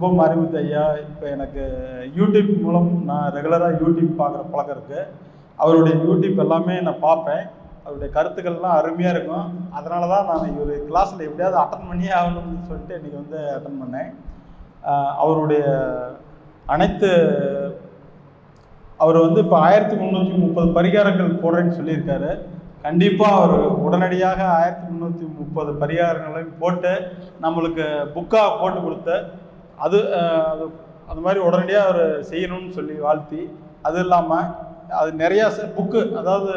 சுபம் அறிவித்த ஐயா இப்போ எனக்கு யூடியூப் மூலம் நான் ரெகுலராக யூடியூப் பார்க்குற பழக்கம் இருக்குது அவருடைய யூடியூப் எல்லாமே நான் பார்ப்பேன். அவருடைய கருத்துக்கள்லாம் அருமையாக இருக்கும். அதனால தான் நான் இவர் கிளாஸில் எப்படியாவது அட்டன் பண்ணியே ஆகணும்னு சொல்லிட்டு இன்றைக்கி வந்து அட்டன் பண்ணேன். அவருடைய அனைத்து அவர் வந்து இப்போ ஆயிரத்தி முந்நூற்றி முப்பது பரிகாரங்கள் போடுறேன்னு சொல்லியிருக்காரு. கண்டிப்பாக அவர் உடனடியாக ஆயிரத்தி முந்நூற்றி முப்பது பரிகாரங்களையும் போட்டு நம்மளுக்கு புக்காக போட்டு கொடுத்து அது அது அது மாதிரி உடனடியாக அவர் செய்யணும்னு சொல்லி வாழ்த்தி அது இல்லாமல் அது நிறையா புக்கு அதாவது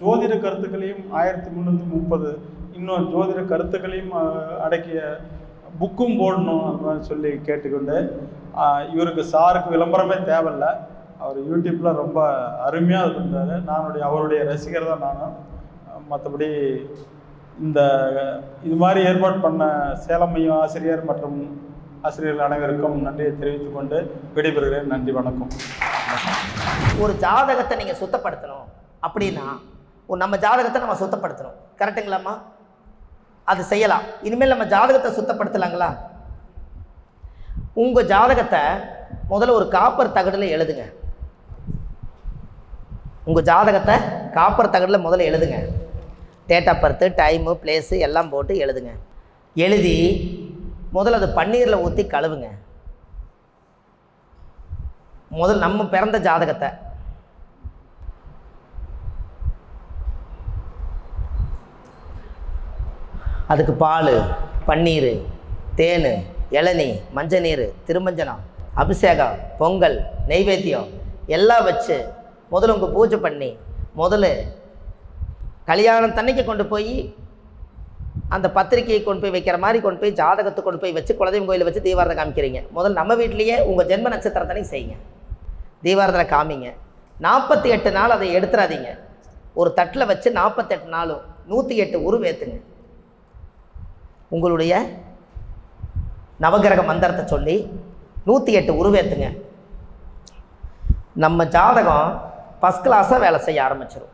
ஜோதிட கருத்துக்களையும் ஆயிரத்தி முந்நூற்றி முப்பது இன்னும் ஜோதிட கருத்துக்களையும் அடக்கிய புக்கும் போடணும் அந்த மாதிரி சொல்லி கேட்டுக்கொண்டு இவருக்கு சாருக்கு விளம்பரமே தேவையில்லை. அவர் யூடியூப்பில் ரொம்ப அருமையாக இருந்தார். நானுடைய அவருடைய ரசிகர் தான் நானும். மற்றபடி இந்த இது மாதிரி ஏற்பாடு பண்ண சேலம் மையம் ஆசிரியர் மற்றும் ஆசிரியர்கள் அனைவருக்கும் நன்றியை தெரிவித்துக் கொண்டு விடைபெறுகிறேன். நன்றி வணக்கம். ஒரு ஜாதகத்தை நீங்கள் சுத்தப்படுத்தணும் அப்படின்னா ஒரு நம்ம ஜாதகத்தை நம்ம சுத்தப்படுத்தணும். கரெக்டுங்களாம்மா அது செய்யலாம். இனிமேல் நம்ம ஜாதகத்தை சுத்தப்படுத்தலாங்களா? உங்கள் ஜாதகத்தை முதல்ல ஒரு காப்பர் தகடில் எழுதுங்க. உங்கள் ஜாதகத்தை காப்பர் தகடில் முதல்ல எழுதுங்க. Date of birth time place எல்லாம் போட்டு எழுதுங்க. எழுதி முதல்ல அது பன்னீரில் ஊற்றி கழுவுங்க. முதல் நம்ம பிறந்த ஜாதகத்தை. அதுக்கு பால் பன்னீர் தேன் இளநீ மஞ்சள் நீர் திருமஞ்சனம் அபிஷேகம் பொங்கல் நெய்வேத்தியம் எல்லாம் வச்சு முதல்ல உங்கள் பூஜை பண்ணி முதல்ல கல்யாணம் தன்னைக்கு கொண்டு போய் அந்த பத்திரிக்கையை கொண்டு போய் வைக்கிற மாதிரி கொண்டு போய் ஜாதகத்தை கொண்டு போய் வச்சு குலதெய்வம் கோயிலில் வச்சு தீபாரதம் காமிக்கிறீங்க. முதல் நம்ம வீட்லேயே உங்கள் ஜென்ம நட்சத்திரத்தனை செய்யுங்க. தீபாரதனை காமிங்க. நாற்பத்தி எட்டு நாள் அதை எடுத்துடாதீங்க ஒரு தட்டில் வச்சு நாற்பத்தெட்டு நாளும் நூற்றி எட்டு உருவேத்துங்க உங்களுடைய நவகிரக மந்திரத்தை சொல்லி நூற்றி எட்டு உருவேத்துங்க நம்ம ஜாதகம் ஃபஸ்ட் கிளாஸாக வேலை செய்ய ஆரம்பிச்சிடும்